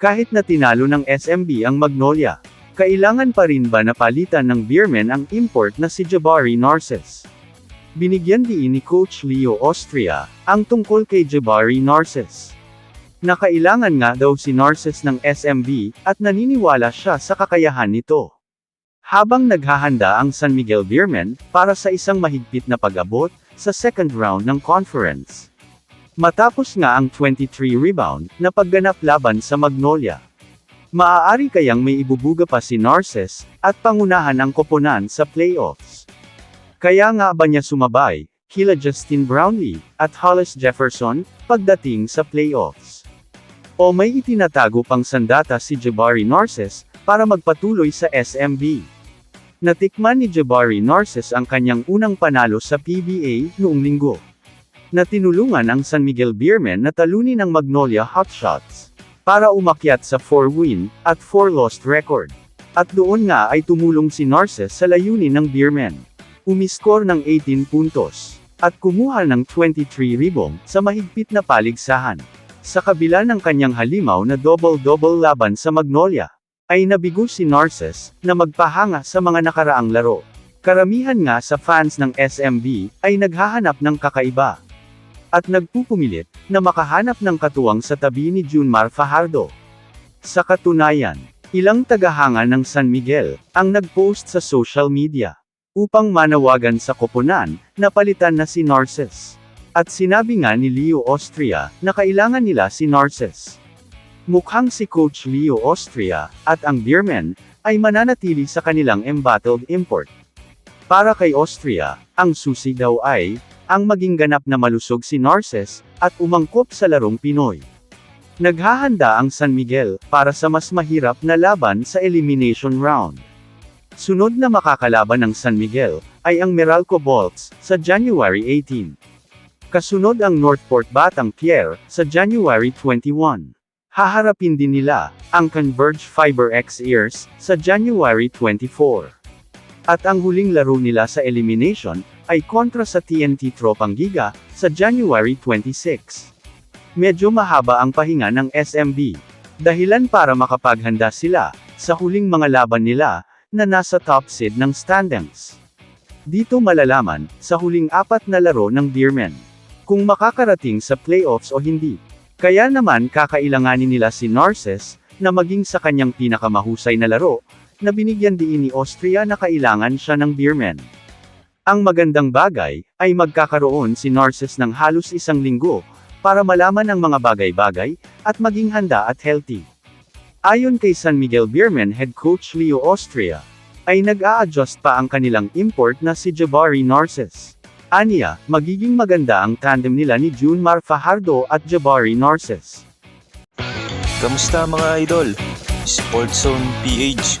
Kahit na tinalo ng SMB ang Magnolia, kailangan pa rin ba napalitan ng Beerman ang import na si Jabari Narces? Binigyan din ni Coach Leo Austria, ang tungkol kay Jabari Narces. Nakailangan nga daw si Narces ng SMB, at naniniwala siya sa kakayahan nito. Habang naghahanda ang San Miguel Beermen, para sa isang mahigpit na pag-abot, sa second round ng conference. Matapos nga ang 23 rebound, na pagganap laban sa Magnolia. Maaari kayang may ibubuga pa si Narces, at pangunahan ang koponan sa playoffs. Kaya nga ba niya sumabay, kila Justin Brownlee, at Hollis Jefferson, pagdating sa playoffs? O may itinatago pang sandata si Jabari Narces, para magpatuloy sa SMB. Natikman ni Jabari Narces ang kanyang unang panalo sa PBA, noong linggo. Na tinulungan ang San Miguel Beermen na talunin ang Magnolia Hotshots. Para umakyat sa 4-win, at 4-lost record. At doon nga ay tumulong si Narces sa layunin ng Beermen. Umiskor ng 18 puntos. At kumuha ng 23 rebound, sa mahigpit na paligsahan. Sa kabila ng kanyang halimaw na double-double laban sa Magnolia, ay nabigo si Narces, na magpahanga sa mga nakaraang laro. Karamihan nga sa fans ng SMB, ay naghahanap ng kakaiba. At nagpupumilit, na makahanap ng katuwang sa tabi ni Junmar Fajardo. Sa katunayan, ilang tagahanga ng San Miguel, ang nagpost sa social media, upang manawagan sa koponan, na palitan na si Narces. At sinabi nga ni Leo Austria, na kailangan nila si Narces. Mukhang si Coach Leo Austria, at ang Beermen, ay mananatili sa kanilang embattled import. Para kay Austria, ang susi daw ay, ang maging ganap na malusog si Narces, at umangkop sa larong Pinoy. Naghahanda ang San Miguel, para sa mas mahirap na laban sa elimination round. Sunod na makakalaban ng San Miguel, ay ang Meralco Bolts, sa January 18. Kasunod ang Northport Batang Pierre, sa January 21. Haharapin din nila, ang Converge Fiber X Ears, sa January 24. At ang huling laro nila sa elimination, ay kontra sa TNT Tropang Giga, sa January 26. Medyo mahaba ang pahinga ng SMB. Dahilan para makapaghanda sila, sa huling mga laban nila, na nasa top seed ng standings. Dito malalaman, sa huling apat na laro ng Deermen, kung makakarating sa playoffs o hindi. Kaya naman kakailanganin nila si Narces, na maging sa kanyang pinakamahusay na laro, na binigyan din ni Austria na kailangan siya ng Beermen. Ang magandang bagay, ay magkakaroon si Narces ng halos isang linggo, para malaman ang mga bagay-bagay, at maging handa at healthy. Ayon kay San Miguel Beermen head coach Leo Austria, ay nag-a-adjust pa ang kanilang import na si Jabari Narces. Aniya, magiging maganda ang tandem nila ni Junmar Fajardo at Jabari Narces. Kamusta mga idol? Sports Zone PH